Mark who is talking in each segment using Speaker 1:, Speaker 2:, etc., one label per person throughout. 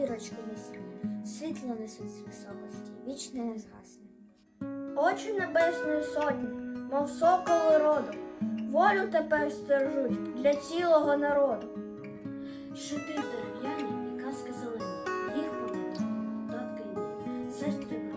Speaker 1: зірочки міцні, світло несуть з високості, вічне не згасне.
Speaker 2: Очі небесної сотні, мов соколи роду, волю тепер стержуть для цілого народу.
Speaker 3: Щити дерев'яні і казки зелені, їх пам'ятають татки і нині, сестри,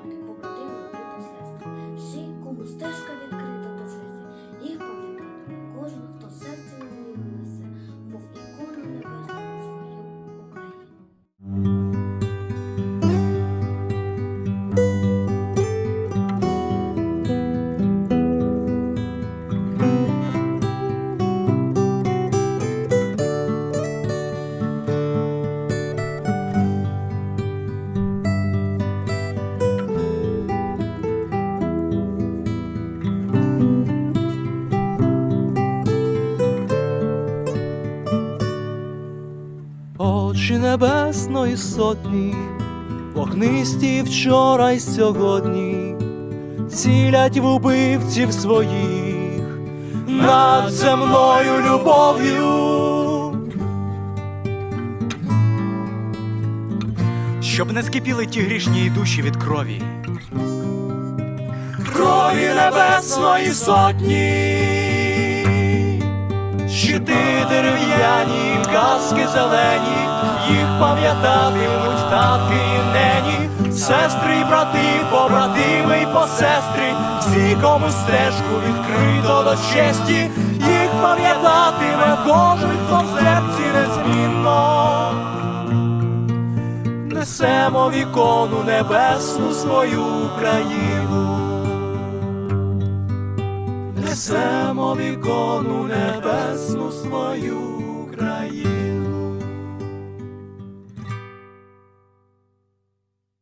Speaker 4: Очі небесної сотні, вогнисті вчора й сьогодні, цілять в убивців своїх над земною любов'ю.
Speaker 5: щоб не скипіли ті грішні душі від крові.
Speaker 4: крові небесної сотні, щити дерев'яні, казки зелені, їх пам'ятатимуть татки і нені, сестри брати, побратими й посестри, всі, кому стежку відкрито до честі, їх пам'ятатиме кожен, хто в серці незмінно. Несемо в ікону небесну свою Україну. Несемо в ікону небесну свою.